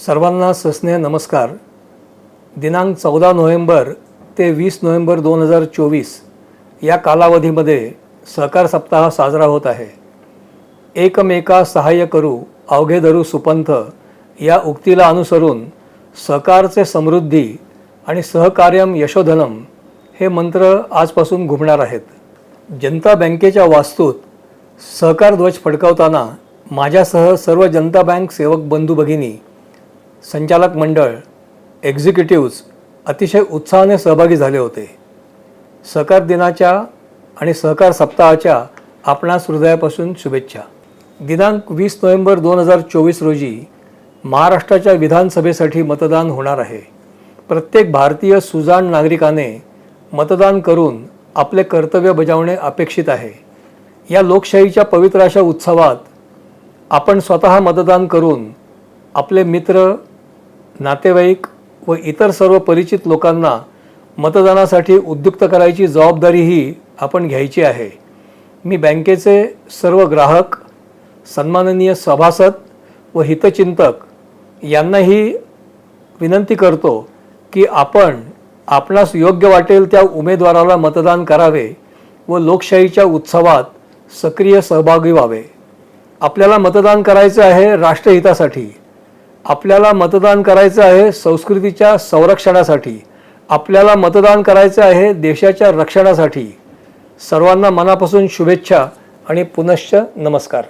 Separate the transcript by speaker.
Speaker 1: सर्वांना सस्नेह नमस्कार. दिनांक चौदा नोव्हेंबर ते वीस नोव्हेंबर दोन हजार चोवीस या कालावधीमध्ये सहकार सप्ताह साजरा होत आहे. एकमेका सहाय्य करू अवघे धरू सुपंथ या उक्तीला अनुसरून सहकारचे समृद्धी आणि सहकार्यम यशोधनम हे मंत्र आजपासून घुमणार आहेत. जनता बँकेच्या वास्तूत सहकार ध्वज फडकावताना माझ्यासह सर्व जनता बँक सेवक बंधू भगिनी संचालक मंडळ एक्झिक्युटिव्ज अतिशय उत्साहाने सहभागी झाले होते. सहकार दिनाच्या आणि सहकार सप्ताहाच्या आपणास हृदयापासून शुभेच्छा. दिनांक वीस नोव्हेंबर दोन हजार चोवीस रोजी महाराष्ट्राच्या विधानसभेसाठी मतदान होणार आहे. प्रत्येक भारतीय सुजाण नागरिकाने मतदान करून आपले कर्तव्य बजावणे अपेक्षित आहे. या लोकशाहीच्या पवित्र अशा उत्सवात आपण स्वतः मतदान करून आपले मित्र नातेवाईक व इतर सर्व परिचित लोकांना मतदानासाठी उद्युक्त करायची जबाबदारीही आपण घ्यायची आहे. मी बँकेचे सर्व ग्राहक सन्माननीय सभासद व हितचिंतक यांनाही विनंती करतो की आपण आपणास योग्य वाटेल त्या उमेदवाराला मतदान करावे व लोकशाहीच्या उत्सवात सक्रिय सहभागी व्हावे. आपल्याला मतदान करायचं आहे राष्ट्रहितासाठी. आपल्याला मतदान करायचं आहे संस्कृतीच्या संरक्षणासाठी. आपल्याला मतदान करायचं आहे देशाच्या रक्षणासाठी. सर्वांना मनापासून शुभेच्छा आणि पुनश्च नमस्कार.